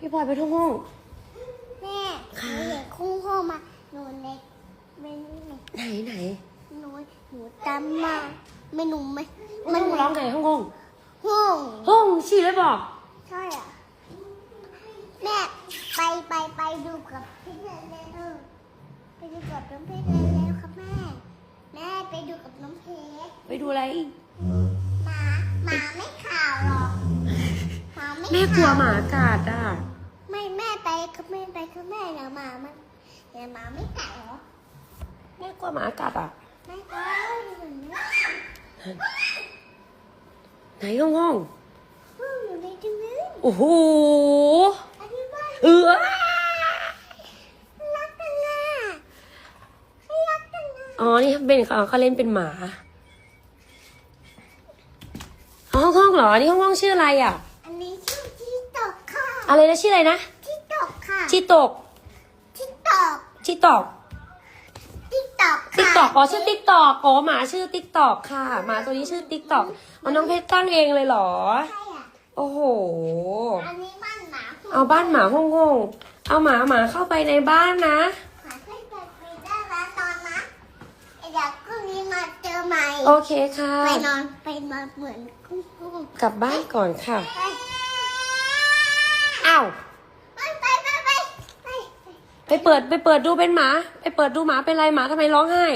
พี่พลอยไปทุกห้อง แม่หค่ะนูเห็นคุ้งพ่อมา หนูเล็กไม่ไม่ไหนไหนหนูหนูจำมาไม่หนูไม่มัมันนร้องไงห้องห้องห้องห้องชี้เลยบอก ใช่อะ แม่ไปไปไปดูกับพี่เล็กเร็วไปดูกับน้องเพชรเร็วๆครับแม่ แม่ไปดูกับน้องเพชรไปดูอะไร หมาหมาไม่ข่าวหรอกหมาไม่แม่กลัวข่าหมากัดอะ ไม่แม่ไปกับแม่ไปกับแม่เดี๋ยวหมามันเดี๋ยวหมาไม่กัดเหรอแม่กลัวหมากัดอะไม่ก็อย่างนี้ไหนห้องห้องห้องอยู่ในตรงนี้โอ้โหอันนี้บ้านเออรักกันนะให้รักกันนะอ๋อนี่เป็นเขาเขาเล่นเป็นหมาอ๋อห้องห้องเหรอนี่ห้องห้องชื่ออะไรอะ อันนี้ชื่อที่ตกค่ะ อะไรนะชื่ออะไรนะที่ตกค่ะชิตกที่ตกชิตอกที่ตกติ๊กค่ะตอกอ๋อชื่อติ๊กตอกอ๋อหมาชื่อติ๊กตอกค่ะหมาตัวนี้ชื่อติ๊กตอกเอาน้องเพชรตั้งเองเลยเหรอ ใช่อะโอ้โห อันนี้บ้านหมาเอาบ้านหมาห้องห้องเอาหมาหมาเข้าไปในบ้านนะ หมาให้เปิดไปได้แล้วตอนนะเดี๋ยวพรุ่งนี้มาเจอใหม่โอเคค่ะ ไปนอนไปนอนเหมือนกุ้งกุ้งกลับบ้านก่อนค่ะ ไป อ้าวไปเปิดไปเปิดดูเป็นหมา ไปเปิดดูหมาเป็นไรหมาทำไมร้องไห้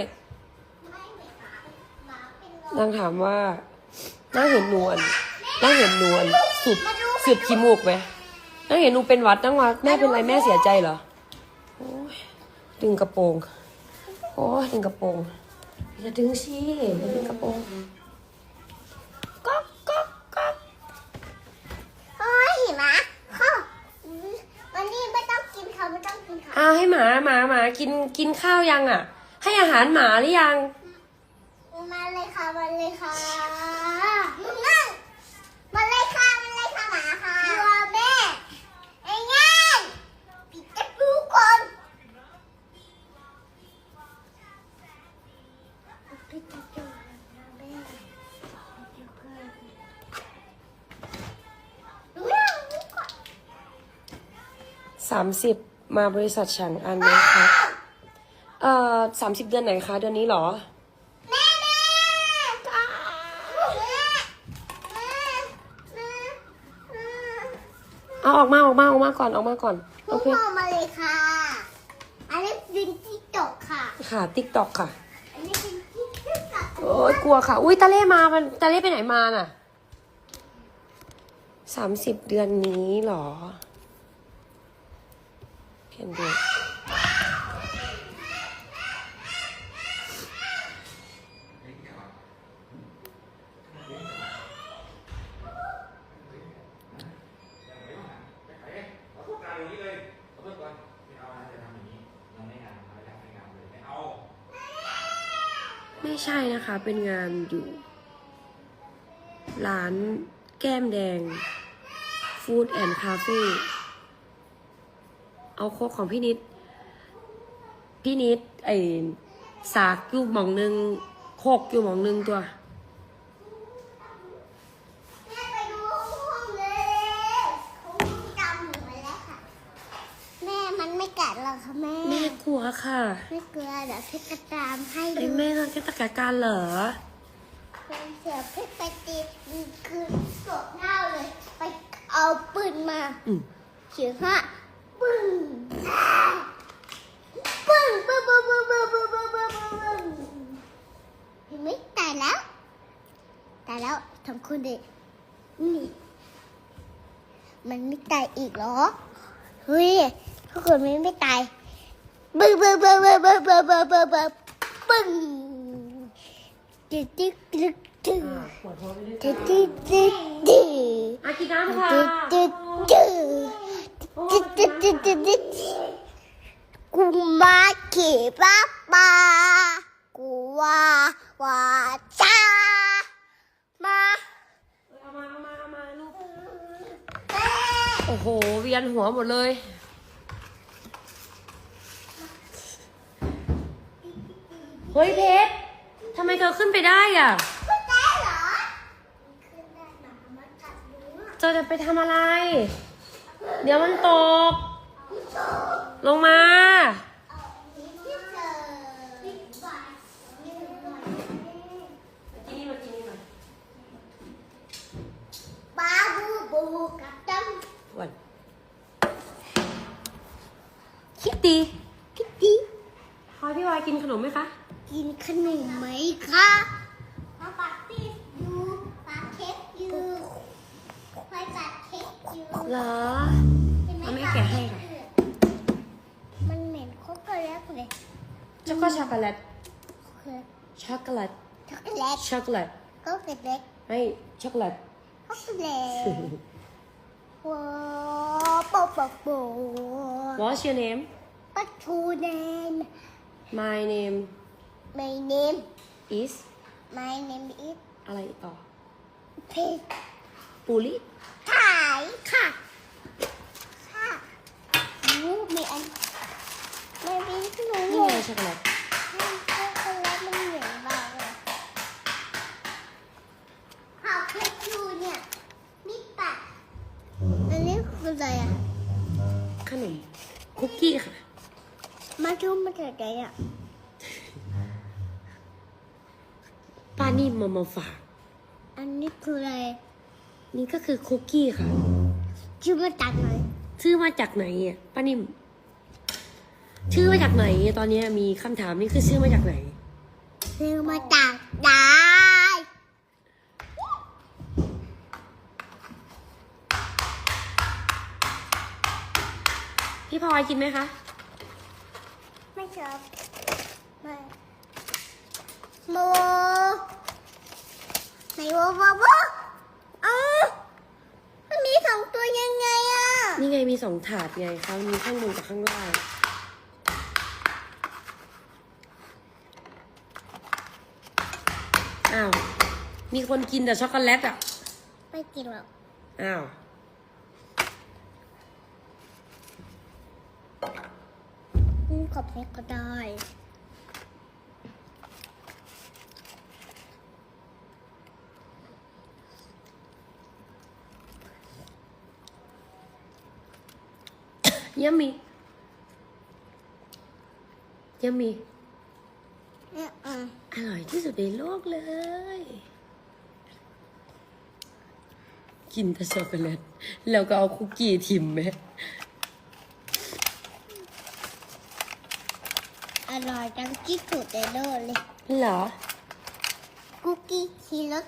นางถามว่าน่าเห็นนวลน่าเห็นนวลสุดสุดขี้มูกไหมน่าเห็นนูเป็นวัดนั่งว่าแม่เป็นไรแม่เสียใจเหรอโอ้ยดึงกระโปรงโอ้ยดึงกระโปรงอย่าดึงสิอย่าดึงกระโปรง ต้องกินเขาวไม่ต้องกินเขาวอ้าวให้หมาหมาหมากินกินข้าวยังอะ ให้อาหารหมาหรือยัง มาเลยค่ะมาเลยค่ะนั่งมาเลยค่ะมาเลยค่ะหมาค่ะรอแม่ไอ้ง่ายปิดประตูก่อนปิดประตูก่อนนะแม่ปิดประตูก่อนนั่งก่อนสามสิบ มาบริษัทฉางอันนะคะเอ่อสามสิบเดือนไหนคะ เดือนนี้เหรอแม่แม่แม่แม่แม่แม่เอาออกมาออกมาออกมาก่อนออกมาก่อนโอเคเข้ามาเลยค่ะอันนี้เป็นที่ตกค่ะ ค่ะติ๊กตอกค่ะอันนี้เป็นที่ขึ้นกับโอ้ยกลัวค่ะ อุ้ยตาเล่มามันตาเล่ไปไหนมาน่ะสามสิบเดือนนี้เหรอ เห็นดูไม่ใช่นะคะ เป็นงานอยู่ร้านแก้มแดงฟู้ดแอนด์คาเฟ่ เอาโคกของพี่นิด พี่นิด ไอ้สากอยู่หมองหนึงโคกอยู่หมองหนึงตัว แม่ไปดูห้องเลยเขาจำหนูไว้แล้วค่ะ แม่มันไม่กัดหรอกค่ะแม่ แม่กลัวค่ะไม่กลัวเดี๋ยวพี่กระตามให้ไอ้ดูแม่ต้องแค่ตะการการเหรอ เป็นเสือพี่ไปตีคือสดหน้าเลย ไปเอาปืนมาอืม เขียนว่า ปึ้งปึ้งปึ้งปึ้งปึ้งปึ้งปึ้งปึ้งปึ้งปึ้งปึ้งเห็นไหมตายแล้วตายแล้วทำคนเด็กนี่มันไม่ตายอีกเหรอเฮ้ยทุกคนมันไม่ตายบึ้งบึ้งบึ้งบึ้งบึ้งบึ้งบึ้งบึ้งบึ้งปึ้งตึ๊ดตึ๊ดตึ๊ดตึ๊ดปวดหัวไปด้วยตึ๊ดตึ๊ดตึ๊ดตึ๊ดอากินน้ำค่ะตึ๊ดตึ๊ด ตึ๊ดตึ๊ดตึ๊ดตึ๊ดตึ๊ดตึ๊ดกูมาขี่ป้าปากูว่าว่าจ้ามาเอามาเอามาเอามาลูกแม่โอ้โห เวียนหัวหมดเลย เฮ้ยเพชรทำไมเธอขึ้นไปได้อะ ขึ้นได้เหรอ ขึ้นได้หมามากัดหนูอะเธอจะไปทำอะไรขึ้น เดี๋ยวมันตก ลงมาบาบูบูกับจังวันคิดดีคิดดีพอพี่วายกินขนมไหมคะ กินขนมไหมคะมาปักที่อยู่ปักเค้กอยู่คอยปักเค้กอยู่เหรอ แม่แกะให้ค่ะมันเหม็นโคโกแลตเลยช็อกโกช็อกโกแลตคือช็อกโกแลตช็อกโกแลตช็อกโกแลตก็เล็กเล็กให้ช็อกโกแลตช็อกโกแลตว้าวโปะโปะโปะ What's your name ปัทูเนม My name My name is My name is อะไรต่อเพชรปูลิขายค่ะค่ะหนูมีอัน ไม่มีหนูนี่เลไงยช็อกโกแลตช็อกโกแลตมันเหม็นมากเลยข้าวเพชรยูเนี่ยมีปากอันนี้คืออะไรอะขนมคุกกี้ค่ะ มาดูมาจากไหนอะป้านิ่มมามาฝากอันนี้คืออะไร นี่ก็คือคุกกี้ค่ะ ชื่อมาจากไหน ชื่อมาจากไหนอะป้านิ่ม ชื่อมาจากไหนตอนนี้มีคำถามนี่คือชื่อมาจากไหนชื่อมาจากดายพี่พลอยกินไหมคะ ไม่ชอบไม่โมไม่โมโมโมเอ้ามันมีสองตัวยังไงอะนี่ไงมีสองถาดไงคะมีข้างบนกับข้างล่าง อ้าว มีคนกินแต่ช็อกโกแลตอะ ไม่กินหรอกอ้าวอืมขอบคุณก็ได้ยัมมี่ยัมมี่ อืมอืมอร่อยที่สุดในโลกเลย กินแต่ช็อกโกแลตแล้วก็เอาคุกกี้ทิมไหมอร่อยจังที่สุดในโลกเลย เหรอ คุกกี้ชีส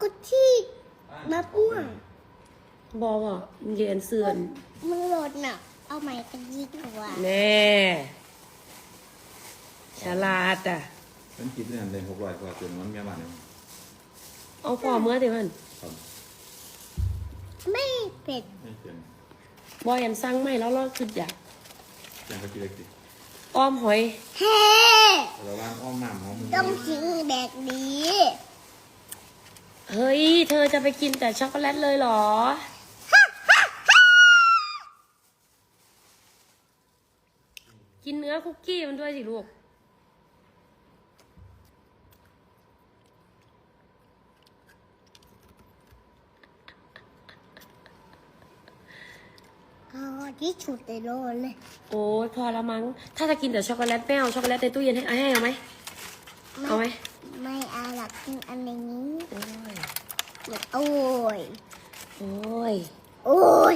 กุชชี่มะม่วงบอกว่าเรียนเสื่อนมันหล่นอะ เอาใหม่กันดีกว่าแน่ ฉลาดอะฉันคิดเนี่ยเลยหกร้อยกว่าจนมันเมียบ้านเนี่ยเอาพอเมื่อเดี๋ยวมันครับไม่เผ็ดไม่เกินบอยันสั่งไม่แล้วเราคืออยากแกงกะทิเล็กดิอ้อมหอยเฮ้แต่ละร้านอ้อมน้ำหอมมือต้องกินแบบนี้เฮ้ย เธอจะไปกินแต่ช็อกโกแลตเลยเหรอกินเนื้อคุกกี้มันด้วยสิลูก อร่อย ที่สุดในโลกเลยโอ้ยพอละมั้ง ถ้าจะกินแต่ช็อกโกแลตไม่เอาช็อกโกแลตในตู้เย็นให้ให้เอาไหม เอาไหม ไม่เอาหลักกินอันนี้โอ้ยมันโอ้ย โอ้ย โอ้ย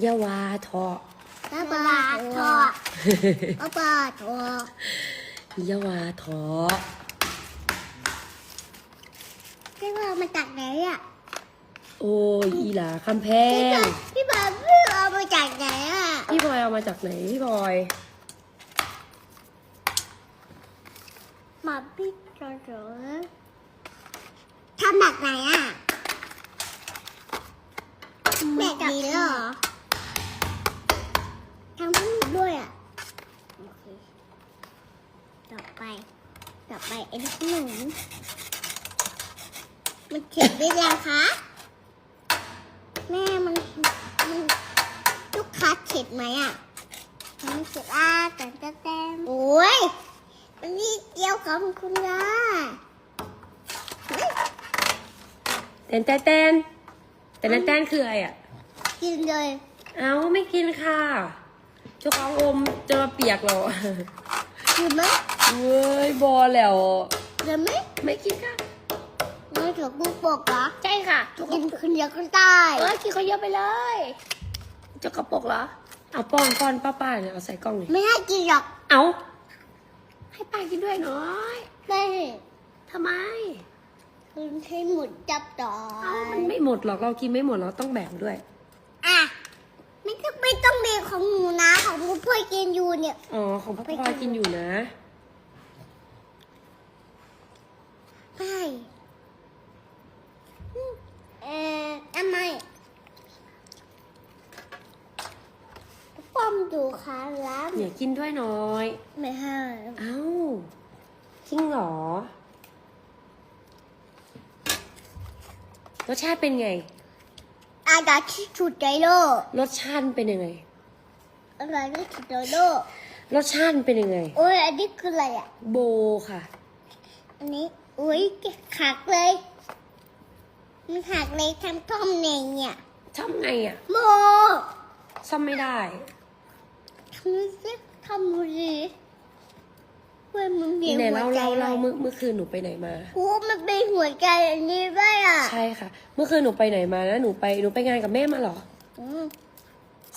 อยาวาเถอะปลาปลาทอดปลาปลาทอดอยาวาเถอะพี่บอลมาจากไหนอะ โอ้ยอีหลาคำแพพี่บงอลพี่บอลพี่บอลมาจากไหนอะพี่พลอยเอามาจากไหนพี่พลอย มาพี่จอจอทำแบบไหนอะแบบนี้เหรอทำทั้งหมดด้วยอะโอเคต่อไป ต่อไปไอ้ลูกหนูมันเข็ดได้ยังคะ แม่มันมันลูกค้าเข็ดไหมอะมันไม่เข็ดอะแต่แต่แต่โอ้ยมันนี่เกี่ยวกับคุณย่าแตนแตนแตนแต่แตนแตนคืออะไรอะ กินเลย เอาไม่กินค่ะเจ้าของอมจะมาเปียกเหรอกินไหมเว้ยบอแล้วกินไหมไม่กินค่ะ ไม่ถูกลูกปกเหรอใช่ค่ะทุกคกินนคนเดียวก็ได้เออกินเขาเยอะไปเลยเจ้ากระปกเหรอเอาป้อนป้อนป้าป้าเนี่ยเอาใส่กล้องเลยไม่ให้กินหรอกเอาให้ป้ากินด้วยหน่อยไม่ทำไมคุณให้หมุนจับต่อเอามันไม่หมดหรอกเรากินไม่หมดเราต้องแบ่งด้วยอะไม่ต้องไม่ต้องเบนของหนูนะของหนูพ่อกินอยู่เนี่ย อ๋อของพ่อพลอยกินอยู่นะ ไม่อืมเอ่อทำไมป้อม ดูค่ะร้านเนี่ยกินด้วยหน้อย ไม่ให้เอ้าจริงเหรอ รสชาติเป็นไง อาดาที่สุดในโลกรสชาติเป็นยังไงอะไรที่สุดในโลกรสชาติเป็นยังไง โอ้ยอันนี้คืออะไรอะ โบค่ะ อันนี้อุ้ยหักเลย มันหักเลยทำท่อมเนงเนี่ยทำไงอะโมซ่อมไม่ได้ ทำซิทำมือดีเพื่อนมึงเดียวไหนหัวเราใจเราเราไว้เมื่อเมื่อคืนหนูไปไหนมา โอ้มันเป็นหัวใจอันนี้ด้วยอะใช่ค่ะ เมื่อคืนหนูไปไหนมานะหนูไปหนูไปงานกับแม่มาเหรอ อืม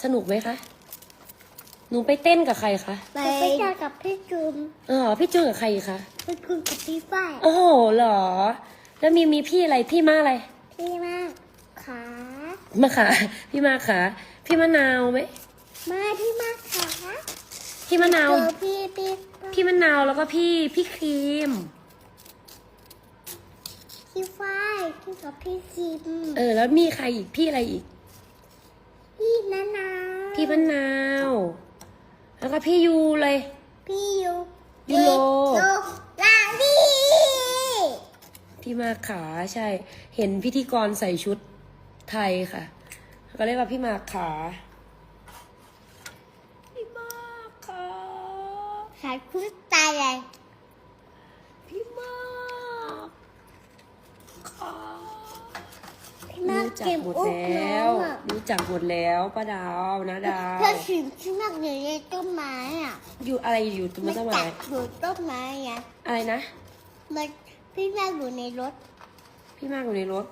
สนุกไหมคะ หนูไปเต้นกับใครคะไปไปเจอกับพี่จุมอ๋อพี่จูนกับใครอีกคะพี่จุมกับพี่ฝ้ายโอ้โหเหรอ แล้วมีมีพี่อะไรพี่มาอะไร พี่มากขามาขา พี่มาขา พี่มะนาวไหม มาพี่มากขาพี่มะนาวเจอพี่พี่พี่มะนาวแล้วก็พี่พี่ครีม พี่ฝ้ายพี่กับพี่ซิมเออ แล้วมีใครอีกพี่อะไรอีก พี่นานาพี่มะนาว แล้วก็พี่ยูเลย พี่ยูยูโรโลลาลีพี่มาขาใช่ เห็นพิธีกรใส่ชุดไทยค่ะ ก็เรียกว่าพี่มาขา พี่มาขา ขายคุดตายเลยพี่มาขาพี่มากรู้จักเก็บหมดอุ๊บแล้น้อว งอะรู้จักหมดแล้วป้าดาวนะดาว เธอสิมพี่มากอยู่ในต้นไม้อะอยู่อะไรอยู่ตรงมันั้นนทำไมกัดอยู่ต้นไม้อะอะไรนะ มันพี่มากอยู่ในรถพี่มากอยู่ในรถ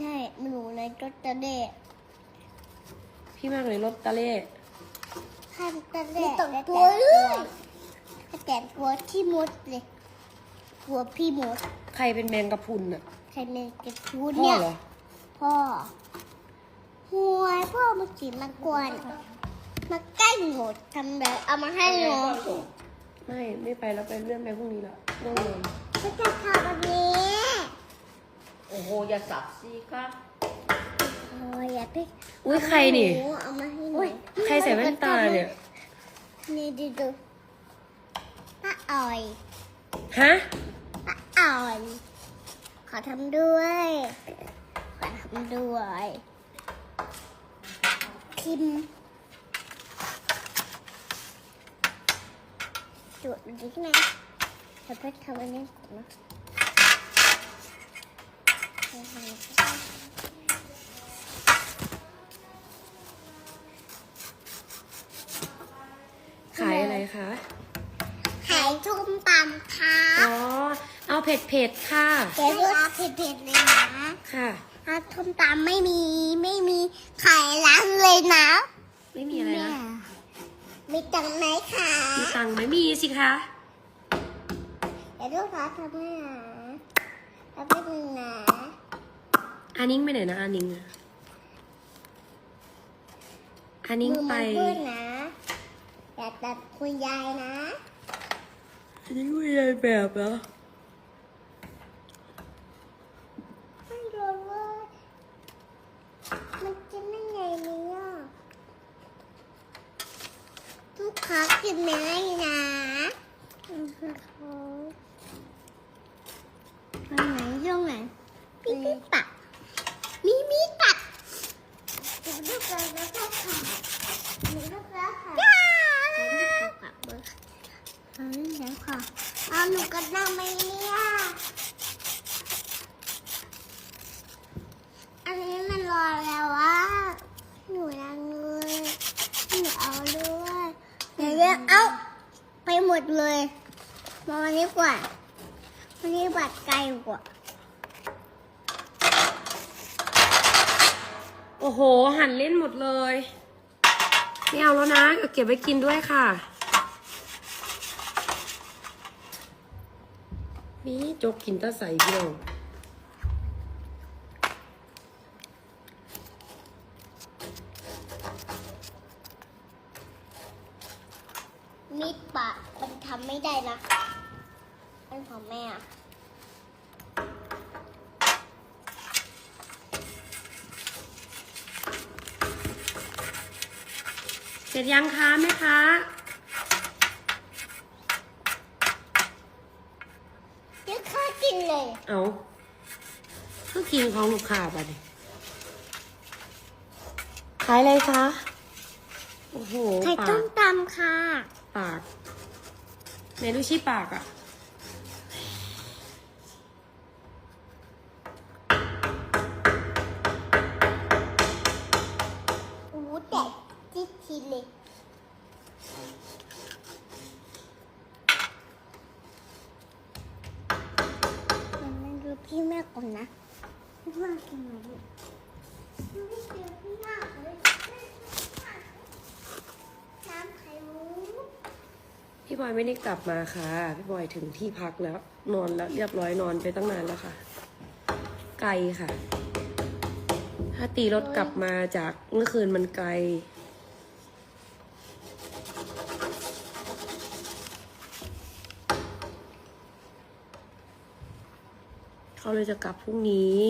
ใช่มันอยู่ในรถตะเดะพี่มากอยู่ในรถตะเล่ข้ามตะเดะแต่ตัวเลย แต่ตัวที่มดเลยตัวพี่มดใครเป็นแมงกะพรุนอะใครเป็นกระทูพ่อเนี่ยเหรอพ่อหวยพ่อมาจีบมากวน มาใกล้หนูทำแบบเอามาให้หนูไม่ไม่ไปแล้วไปเลื่อนไปพรุ่งนี้ละเรื่องเดิมไม่จะทำแบบนี้โอ้โหอย่าสับสิคะโอ้ยอย่าไปอุ้ยใครนี่หเอามาให้หนูใครใส่แว่นตาเนี่ย นี่ดูดูป้า อ่อยฮะป้าอ่อย ขอทำด้วย ขอทำด้วยพิมพ์จุดดิกนะจะไปทำอันนี้ก่อนนะขายอะไรคะ ขายทุ่มตำค่ะอ๋อ เอาเผ็ดเผ็ดๆค่ะ เดี๋ยวดูเผ็ดๆเลยนะค่ะถ้าทุ่มตำไม่มีไม่มีขายร้านเลยนะ ไม่มีอะไรนะมีตังค์ไหมคะมีตังค์ไหมมีสิคะเดี๋ยวลูกค้าทำให้นะทำให้มึงนะอานิ้งไปไหนนะอานิ้งอะอานิ้งมือไปมันพูดนะอย่าตัดคุณยายนะ อานิ้งไปยายแบบเหรอไม่โดนเลยมันกินได้ไงเนี่ยลูกค้ากินไม่ได้นะอันไหนย่องไหนมีมีตัดมีมีตัดหนูลูกแล้วแล้วก็ค่ะ เอาเรื่องแล้วค่ะเอาหนูกระด้างไหมเนี่ยอันนี้มันรอแล้วว่าหนูรังเลยหนูเอาด้วยเดี๋ยวเรื่องเอาไปหมดเลยมาวันนี้ก่อนวันนี้บัดไกลกว่าโอ้โห หั่นเล่นหมดเลยไม่เอาแล้วนะ เก็บไว้กินด้วยค่ะ นี่จกกินตาใส่พี่น้องมีดปะมันทำไม่ได้นะเป็นของแม่อะเสร็จยังคะแม่คะ เดี๋ยวข้ากิน เลยเอาก็กินของลูกค้าไปดิขายอะไรคะ โอ้โหไข่ปาต้กมตำค่ะ ปากไหนดูชี้ปากอะ อู้แต่จิ๊ดทีเลยมันไม่ดูพี่แม่ก่อนนะพี่แม่กินไหมไม่เจอพี่แม่เลยน้ำไข่มุก พี่บอยไม่ได้กลับมาค่ะ พี่บอยถึงที่พักแล้ว นอนแล้วเรียบร้อยนอนไปตั้งนานแล้วค่ะ ไกลค่ะ ถ้าตีรถกลับมาจากเมื่อคืนมันไกล เขาเลยจะกลับพรุ่งนี้